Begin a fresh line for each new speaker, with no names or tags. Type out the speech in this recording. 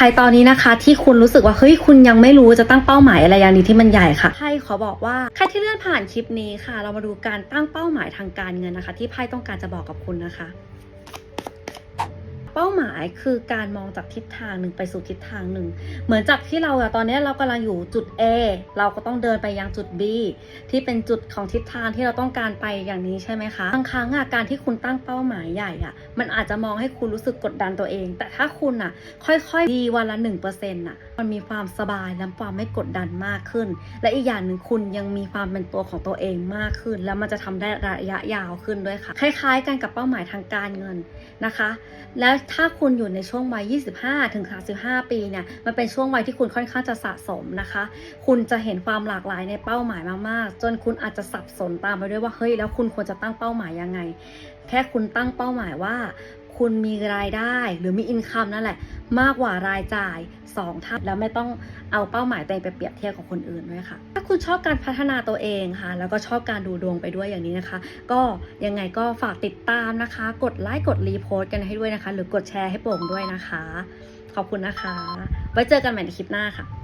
ใครตอนนี้นะคะที่คุณรู้สึกว่าเฮ้ยคุณยังไม่รู้จะตั้งเป้าหมายอะไรอย่างนี้ที่มันใหญ่ค่ะไพ่ขอบอกว่าใครที่เลื่อนผ่านคลิปนี้ค่ะ เรามาดูการตั้งเป้าหมายทางการเงินนะคะ ที่ไพ่ต้องการจะบอกกับคุณนะคะายคือการมองจากทิศทางหนึ่งไปสู่ทิศทางหนึ่ง เหมือนจากที่เราอะตอนนี้เรากำลังอยู่จุด A เราก็ต้องเดินไปยังจุด B ที่เป็นจุดของทิศทางที่เราต้องการไปอย่างนี้ใช่ไหมคะบางครั้งอะการที่คุณตั้งเป้าหมายใหญ่อะมันอาจจะมองให้คุณรู้สึกกดดันตัวเอง แต่ถ้าคุณอะค่อยๆดีวันละ1%น่ะมันมีความสบายและความไม่กดดันมากขึ้น และอีกอย่างหนึ่งคุณยังมีความเป็นตัวของตัวเองมากขึ้น แล้วมันจะทำได้ระยะยาวขึ้นด้วยค่ะ คล้าย ๆ กันกับเป้าหมายทางการเงินนะคะ แล้วถ้าคุณคุณอยู่ในช่วงวัย 25 ถึง 35 ปีเนี่ย มันเป็นช่วงวัยที่คุณค่อนข้างจะสะสมนะคะ คุณจะเห็นความหลากหลายในเป้าหมายมากๆ จนคุณอาจจะสับสนตามไปด้วยว่า เฮ้ย แล้วคุณควรจะตั้งเป้าหมายยังไง แค่คุณตั้งเป้าหมายว่า คุณมีรายได้หรือมีอินคัมนั่นแหละ มากกว่ารายจ่าย 2 เท่า แล้วไม่ต้องเอาเป้าหมายตัวเองไปเปรียบเทียบกับคนอื่นด้วยค่ะ คุณชอบการพัฒนาตัวเองค่ะ แล้วก็ชอบการดูดวงไปด้วยอย่างนี้นะคะ ก็ยังไงก็ฝากติดตามนะคะ กดไลค์กดรีโพสต์กันให้ด้วยนะคะ หรือกดแชร์ให้โป่งด้วยนะคะ ขอบคุณนะคะ ไว้เจอกันใหม่ในคลิปหน้าค่ะ